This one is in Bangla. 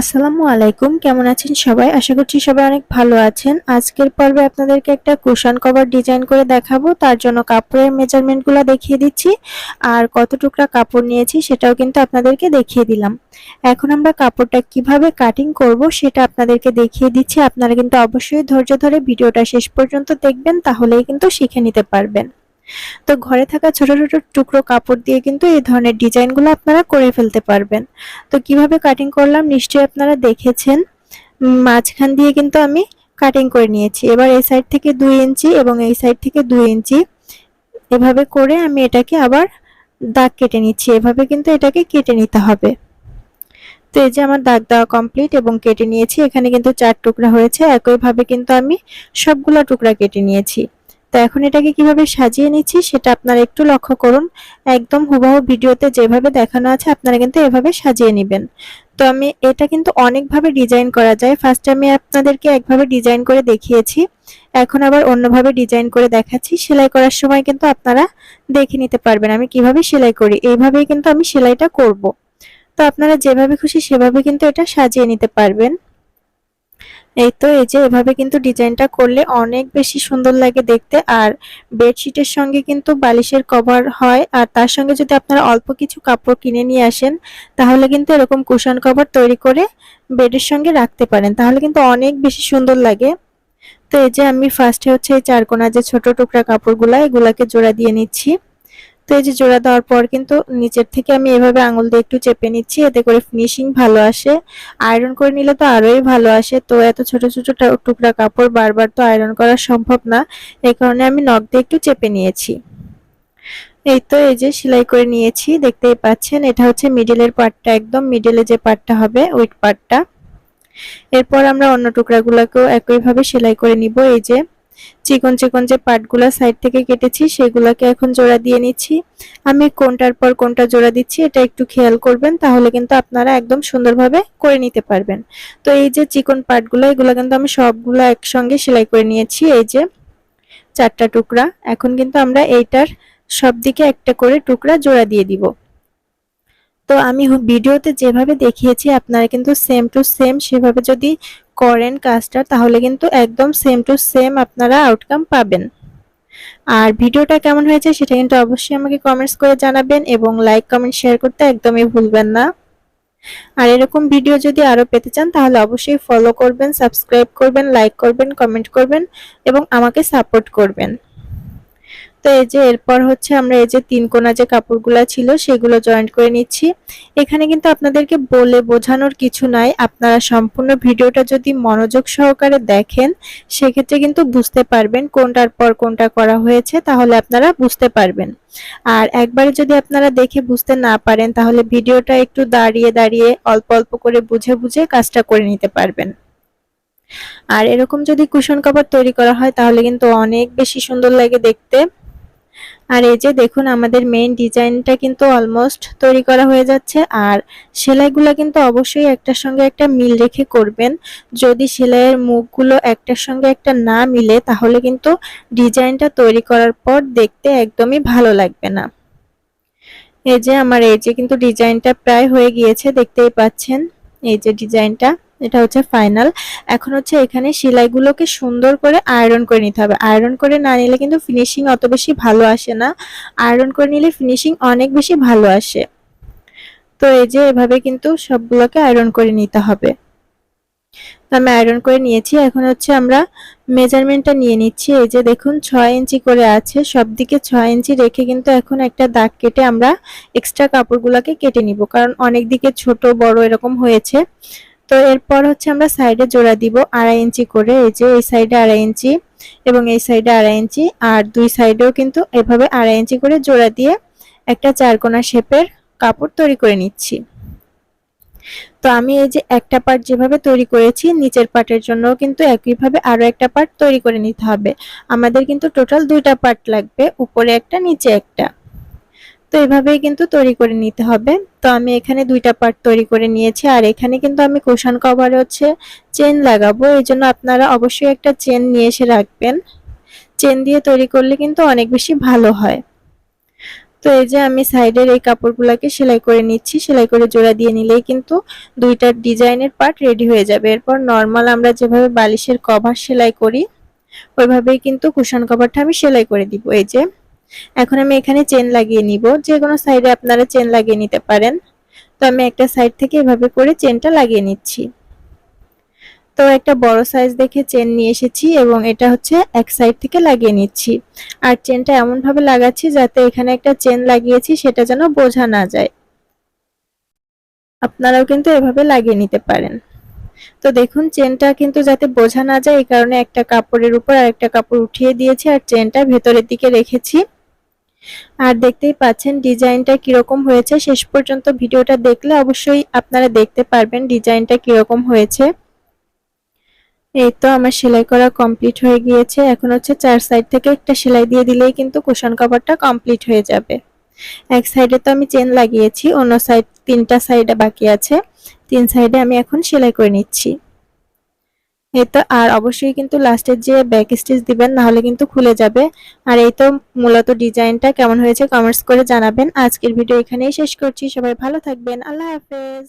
আসসালামু আলাইকুম, কেমন আছেন সবাই? আশা করছি সবাই অনেক ভালো আছেন। আজকের পর্বে আপনাদেরকে একটা কুশন কভার ডিজাইন করে দেখাবো। তার জন্য কাপড়ের মেজারমেন্টগুলো দেখিয়ে দিচ্ছি। আর কত টুকরা কাপড় নিয়েছি সেটাও কিন্তু আপনাদেরকে দেখিয়ে দিলাম। এখন আমরা কাপড়টা কীভাবে কাটিং করব সেটা আপনাদেরকে দেখিয়ে দিচ্ছি। আপনারা কিন্তু অবশ্যই ধৈর্য ধরে ভিডিওটা শেষ পর্যন্ত দেখবেন, তাহলেই কিন্তু শিখে নিতে পারবেন। তো ঘরে থাকা ছোট ছোট টুকরো কাপড় দিয়ে কিন্তু এই ধরনের ডিজাইনগুলো আপনারা করে ফেলতে পারবেন। তো কীভাবে কাটিং করলাম নিশ্চয়ই আপনারা দেখেছেন। মাঝখান দিয়ে কিন্তু আমি কাটিং করে নিয়েছি। এবার এই সাইড থেকে দুই ইঞ্চি এবং এই সাইড থেকে দুই ইঞ্চি এভাবে করে আমি এটাকে আবার দাগ কেটে নিচ্ছি। এভাবে কিন্তু এটাকে কেটে নিতে হবে। তো এই যে আমার দাগ দেওয়া কমপ্লিট এবং কেটে নিয়েছি। এখানে কিন্তু চার টুকরা হয়েছে। একইভাবে কিন্তু আমি সবগুলো টুকরা কেটে নিয়েছি। তো এখন এটাকে কীভাবে সাজিয়ে নিচ্ছি সেটা আপনারা একটু লক্ষ্য করুন। একদম হুবহু ভিডিওতে যেভাবে দেখানো আছে আপনারা কিন্তু এভাবে সাজিয়ে নেবেন। তো আমি এটা কিন্তু অনেকভাবে ডিজাইন করা যায়। ফার্স্টে আমি আপনাদেরকে একভাবে ডিজাইন করে দেখিয়েছি। এখন আবার অন্যভাবে ডিজাইন করে দেখাচ্ছি। সেলাই করার সময় কিন্তু আপনারা দেখে নিতে পারবেন আমি কীভাবে সেলাই করি। এইভাবেই কিন্তু আমি সেলাইটা করব। তো আপনারা যেভাবে খুশি সেভাবে কিন্তু এটা সাজিয়ে নিতে পারবেন। এই তো, এই যে এভাবে কিন্তু ডিজাইনটা করলে অনেক বেশি সুন্দর লাগে দেখতে। আর বেডশিটের সঙ্গে কিন্তু বালিশের কভার হয়। আর তার সঙ্গে যদি আপনারা অল্প কিছু কাপড় কিনে নিয়ে আসেন, তাহলে কিন্তু এরকম কুশন কভার তৈরি করে বেডের সঙ্গে রাখতে পারেন। তাহলে কিন্তু অনেক বেশি সুন্দর লাগে। তো এই যে আমি ফার্স্টে হচ্ছে এই চারকোনা যে ছোট টুকরা কাপড়গুলা, এগুলাকে জোড়া দিয়ে নিচ্ছি। তো এই যে জোড়া দেওয়ার পর কিন্তু নিচের থেকে আমি এভাবে আঙুল দিয়ে একটু চেপে নিচ্ছি, এতে করে ফিনিশিং ভালো আসে। আয়রন করে নিলে তো আরোই ভালো আসে। তো এত ছোট ছোট টুকরা কাপড় বারবার তো আয়রন করা সম্ভব না। এই কারণে আমি নখ দিয়ে একটু চেপে নিয়েছি। এই তো এই যে সেলাই করে নিয়েছি, দেখতেই পাচ্ছেন। এটা হচ্ছে মিডিলের পার্টটা একদম মিডিলে যে পার্টটা হবে, ওই পার্টটা এরপর আমরা অন্য টুকরাগুলোকেও একইভাবে সেলাই করে নিব। এই যে চিকন চিকন যে পাটগুলো সাইড থেকে কেটেছি, সেগুলোকে এখন জোড়া দিয়ে নিচ্ছি। আমি কোনটার পর কোনটা জোড়া দিচ্ছি, এটা একটু খেয়াল করবেন, তাহলে কিন্তু আপনারা একদম সুন্দরভাবে করে নিতে পারবেন। তো এই যে চিকন পাটগুলো, এগুলো কিন্তু আমি সবগুলো একসঙ্গে সেলাই করে নিয়েছি, এই যে চারটা টুকরা। এখন কিন্তু আমরা এইটার সব দিকে একটা করে টুকরা জোড়া দিয়ে দিব। তো আমি ভিডিওতে যেভাবে দেখিয়েছি, আপনারা কিন্তু সেম টু সেম সেভাবে যদি করেন কাজটা, তাহলে কিন্তু একদম সেম টু সেম আপনারা আউটকাম পাবেন। আর ভিডিওটা কেমন হয়েছে সেটা কিন্তু অবশ্যই আমাকে কমেন্টস করে জানাবেন এবং লাইক কমেন্ট শেয়ার করতে একদমই ভুলবেন না। আর এরকম ভিডিও যদি আরও পেতে চান, তাহলে অবশ্যই ফলো করবেন সাবস্ক্রাইব করবেন লাইক করবেন কমেন্ট করবেন এবং আমাকে সাপোর্ট করবেন। তো এই যে এরপর হচ্ছে আমরা এই যে তিন কোনা যে কাপড়গুলো ছিল, সেগুলো জয়েন্ট করে নিচ্ছি। এখানে কিন্তু আপনাদেরকে বলে বোঝানোর কিছু নাই। আপনারা সম্পূর্ণ ভিডিওটা যদি মনোযোগ সহকারে দেখেন, সেক্ষেত্রে কিন্তু বুঝতে পারবেন কোনটার পর কোনটা করা হয়েছে, তাহলে আপনারা বুঝতে পারবেন। আর একবারে যদি আপনারা দেখে বুঝতে না পারেন, তাহলে ভিডিওটা একটু দাঁড়িয়ে দাঁড়িয়ে অল্প অল্প করে বুঝে বুঝে কাজটা করে নিতে পারবেন। আর এরকম যদি কুশন কভার তৈরি করা হয়, তাহলে কিন্তু অনেক বেশি সুন্দর লাগে দেখতে। আর এই যে দেখুন, আমাদের মেইন ডিজাইনটা কিন্তু অলমোস্ট তৈরি করা হয়ে যাচ্ছে। আর সেলাইগুলো কিন্তু অবশ্যই একটার সঙ্গে একটা মিল রেখে করবেন। যদি সেলাইয়ের মুখগুলো একটার সঙ্গে একটা না মিলে, তাহলে কিন্তু ডিজাইনটা তৈরি করার পর দেখতে একদমই ভালো লাগবে না। এই যে আমার, এই যে কিন্তু ডিজাইনটা প্রায় হয়ে গিয়েছে, দেখতেই পাচ্ছেন। এই যে ডিজাইনটা এটা হচ্ছে ফাইনাল এখন হচ্ছে এখানে সেলাইগুলোকে সুন্দর করে আয়রন করে নিতে হবে। আয়রন করে না নিলে কিন্তু ফিনিশিং অত বেশি ভালো আসে না। আয়রন করে নিলে ফিনিশিং অনেক বেশি ভালো আসে। তো এই যে এভাবে কিন্তু সবগুলোকে আয়রন করে নিতে হবে। তো আমি আয়রন করে নিয়েছি। এখন হচ্ছে আমরা মেজারমেন্টটা নিয়ে নিচ্ছি। এই যে দেখুন, ছয় ইঞ্চি করে আছে। সব দিকে ছয় ইঞ্চি রেখে কিন্তু এখন একটা দাগ কেটে আমরা এক্সট্রা কাপড়গুলোকে কেটে নিব। কারণ অনেক দিকে ছোট, বড় এরকম হয়েছে। তো এরপর হচ্ছে আমরা সাইডে জোড়া দিব আড়াই ইঞ্চি করে, এই যে এই সাইডে আড়াই ইঞ্চি এবং এই সাইডে আড়াই ইঞ্চি। আর দুই সাইডেও কিন্তু এভাবে আড়াই ইঞ্চি করে জোড়া দিয়ে একটা চারকোনা শেপের কাপড় তৈরি করে নিচ্ছি। তো আমি এই যে একটা পার্ট যেভাবে তৈরি করেছি, নিচের পার্টের জন্য কিন্তু একইভাবে আরও একটা পার্ট তৈরি করে নিতে হবে। আমাদের কিন্তু টোটাল দুইটা পার্ট লাগবে, উপরে একটা, নিচে একটা। তো এভাবেই কিন্তু তৈরি করে নিতে হবে। তো আমি এখানে দুইটা পার্ট তৈরি করে নিয়েছি। আর এখানে কিন্তু আমি কুশন কভার হচ্ছে চেন লাগাবো। এই জন্য আপনারা অবশ্যই একটা চেন নিয়ে এসে রাখবেন। চেন দিয়ে তৈরি করলে কিন্তু অনেক বেশি ভালো হয়। তো এই যে আমি সাইডের এই কাপড়গুলোকে সেলাই করে নিচ্ছি। সেলাই করে জোড়া দিয়ে নিলেই কিন্তু দুইটা ডিজাইনের পার্ট রেডি হয়ে যাবে। এরপর নর্মাল আমরা যেভাবে বালিশের কভার সেলাই করি, ওইভাবেই কিন্তু কুশন কভারটা আমি সেলাই করে দিব। এই যে এখন আমি এখানে চেন লাগিয়ে নিব। যে কোনো সাইডে আপনারা চেন লাগিয়ে নিতে পারেন। তো আমি একটা সাইড থেকে এভাবে করে চেনটা লাগিয়ে নিচ্ছি। তো একটা বড় সাইজ দেখে চেন নিয়ে এসেছি এবং এটা হচ্ছে এক সাইড থেকে লাগিয়ে নিচ্ছি। আর চেনটা এমন ভাবে লাগাচ্ছি যাতে এখানে একটা চেন লাগিয়েছি সেটা যেন বোঝা না যায়। আপনারাও কিন্তু এভাবে লাগিয়ে নিতে পারেন। তো দেখুন চেনটা কিন্তু যাতে বোঝা না যায় এই কারণে একটা কাপড়ের উপর আর একটা কাপড় উঠিয়ে দিয়েছি আর চেনটা ভেতরের দিকে রেখেছি। আর দেখতেই পাচ্ছেন ডিজাইনটা কীরকম হয়েছে। শেষ পর্যন্ত ভিডিওটা দেখলে অবশ্যই আপনারা দেখতে পারবেন ডিজাইনটা কীরকম হয়েছে। এই তো আমার সেলাই করা কমপ্লিট হয়ে গিয়েছে। এখন হচ্ছে চার সাইড থেকে একটা সেলাই দিয়ে দিলেই কিন্তু কুশন কভারটা কমপ্লিট হয়ে যাবে। এক সাইডে তো আমি চেন লাগিয়েছি, অন্য সাইড তিনটা সাইডে বাকি আছে। তিন সাইডে আমি এখন সেলাই করে নিচ্ছি। এই তো, আর অবশ্যই কিন্তু লাস্টের যে ব্যাক স্টিচ দিবেন না হলে কিন্তু খুলে যাবে। আর এই তো মূলত ডিজাইনটা কেমন হয়েছে কমেন্টস করে জানাবেন। আজকের ভিডিও এখানেই শেষ করছি। সবাই ভালো থাকবেন। আল্লাহ হাফেজ।